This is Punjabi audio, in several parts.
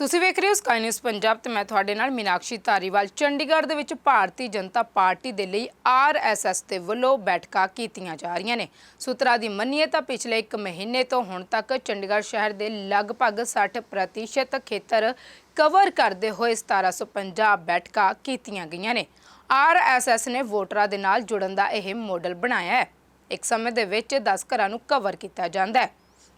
ਤੁਸੀਂ ਵੇਖ ਰਹੇ ਹੋ ਸਕਾਈ ਨਿਊਜ਼ ਪੰਜਾਬ ਤੇ ਮੈਂ ਤੁਹਾਡੇ ਨਾਲ ਮੀਨਾਕਸ਼ੀ ਧਾਰੀਵਾਲ। ਚੰਡੀਗੜ੍ਹ ਦੇ ਵਿੱਚ ਭਾਰਤੀ ਜਨਤਾ ਪਾਰਟੀ ਦੇ ਲਈ ਆਰਐਸਐਸ ਦੇ ਵੱਲੋਂ ਬੈਠਕਾਂ ਕੀਤੀਆਂ ਜਾ ਰਹੀਆਂ ਨੇ। ਸੂਤਰਾਂ ਦੀ ਮੰਨੀਏ ਤਾਂ ਪਿਛਲੇ 1 ਮਹੀਨੇ ਤੋਂ ਹੁਣ ਤੱਕ ਚੰਡੀਗੜ੍ਹ ਸ਼ਹਿਰ ਦੇ ਲਗਭਗ 60% ਖੇਤਰ ਕਵਰ ਕਰਦੇ ਹੋਏ 1750 ਬੈਠਕਾਂ ਕੀਤੀਆਂ ਗਈਆਂ ਨੇ। ਆਰਐਸਐਸ ਨੇ ਵੋਟਰਾਂ ਦੇ ਨਾਲ ਜੁੜਨ ਦਾ ਇਹ ਮਾਡਲ ਬਣਾਇਆ ਹੈ। ਇੱਕ ਸਮੇਂ ਦੇ ਵਿੱਚ 10 ਘਰਾਂ ਨੂੰ ਕਵਰ ਕੀਤਾ ਜਾਂਦਾ ਹੈ।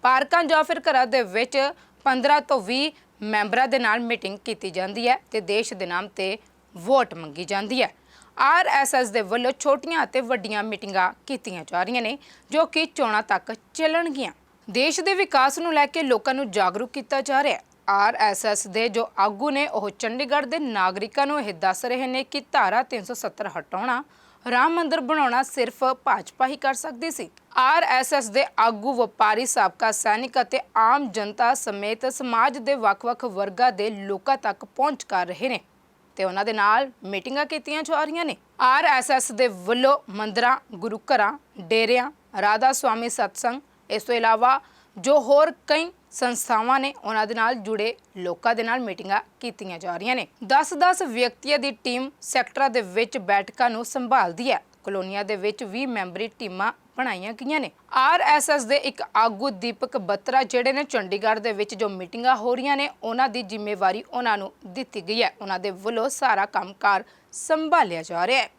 ਪਾਰਕਾਂ ਜਾਂ ਫਿਰ ਘਰਾਂ ਦੇ ਵਿੱਚ 15 ਤੋਂ 20 ਮੈਂਬਰਾਂ ਦੇ ਨਾਲ ਮੀਟਿੰਗ ਕੀਤੀ ਜਾਂਦੀ ਹੈ ਤੇ ਦੇਸ਼ ਦੇ ਨਾਮ ਤੇ ਵੋਟ ਮੰਗੀ ਜਾਂਦੀ ਹੈ। ਆਰਐਸਐਸ ਦੇ ਵੱਲੋਂ ਛੋਟੀਆਂ ਅਤੇ ਵੱਡੀਆਂ ਮੀਟਿੰਗਾਂ ਕੀਤੀਆਂ ਜਾ ਰਹੀਆਂ ਨੇ, ਜੋ ਕਿ ਚੋਣਾਂ ਤੱਕ ਚੱਲਣਗੀਆਂ। ਦੇਸ਼ ਦੇ ਵਿਕਾਸ ਨੂੰ ਲੈ ਕੇ ਲੋਕਾਂ ਨੂੰ ਜਾਗਰੂਕ ਕੀਤਾ ਜਾ ਰਿਹਾ ਹੈ। ਆਰਐਸਐਸ ਦੇ ਜੋ ਆਗੂ ਨੇ, ਉਹ ਚੰਡੀਗੜ੍ਹ ਦੇ ਨਾਗਰਿਕਾਂ ਨੂੰ ਇਹ ਦੱਸ ਰਹੇ ਨੇ ਕਿ ਧਾਰਾ 370 ਹਟਾਉਣਾ ਰਾਮ ਮੰਦਿਰ ਬਣਾਉਣਾ ਸਿਰਫ ਭਾਜਪਾ ਹੀ ਕਰ ਸਕਦੀ ਸੀ। ਆਰਐਸਐਸ ਦੇ ਆਗੂ, ਵਪਾਰੀ, ਸਾਬਕਾ ਸੈਨਿਕ ਅਤੇ ਆਮ ਜਨਤਾ ਸਮੇਤ ਸਮਾਜ ਦੇ ਵੱਖ-ਵੱਖ ਵਰਗਾਂ ਦੇ ਲੋਕਾਂ ਤੱਕ ਪਹੁੰਚ ਕਰ ਰਹੇ ਨੇ। ਤੇ ਉਹਨਾਂ ਦੇ ਨਾਲ ਮੀਟਿੰਗਾਂ ਕੀਤੀਆਂ ਜਾ ਰਹੀਆਂ ਨੇ। ਆਰਐਸਐਸ ਦੇ ਵੱਲੋਂ ਮੰਦਰਾਂ ਗੁਰੂ ਘਰਾਂ ਡੇਰਿਆਂ ਰਾਧਾ ਸੁਆਮੀ ਸਤਸੰਗ, ਇਸ ਤੋਂ ਇਲਾਵਾ ਜੋ ਹੋਰ ਕਈ ਸੰਸਥਾਵਾਂ ਨੇ ਉਹਨਾਂ ਦੇ ਨਾਲ ਜੁੜੇ ਲੋਕਾਂ ਦੇ ਨਾਲ ਮੀਟਿੰਗਾਂ ਕੀਤੀਆਂ ਜਾ ਰਹੀਆਂ ਨੇ। 10-10 ਵਿਅਕਤੀਆਂ ਦੀ ਟੀਮ ਸੈਕਟਰਾਂ ਦੇ ਵਿੱਚ ਬੈਠਕਾਂ ਨੂੰ ਸੰਭਾਲਦੀ ਹੈ। ਕਲੋਨੀਆਂ ਦੇ ਵਿੱਚ 20 ਮੈਂਬਰੀ ਟੀਮਾਂ ਬਣਾਈਆਂ ਗਈਆਂ ਨੇ। ਆਰਐਸਐਸ ਦੇ ਇੱਕ ਆਗੂ ਦੀਪਕ ਬੱਤਰਾ ਜਿਹੜੇ ਨੇ ਚੰਡੀਗੜ੍ਹ ਦੇ ਵਿੱਚ ਜੋ ਮੀਟਿੰਗਾਂ ਹੋ ਰਹੀਆਂ ਨੇ, ਉਹਨਾਂ ਦੀ ਜ਼ਿੰਮੇਵਾਰੀ ਉਹਨਾਂ ਨੂੰ ਦਿੱਤੀ ਗਈ ਹੈ। ਉਹਨਾਂ ਦੇ ਵੱਲੋਂ ਸਾਰਾ ਕੰਮਕਾਰ ਸੰਭਾਲਿਆ ਜਾ ਰਿਹਾ ਹੈ।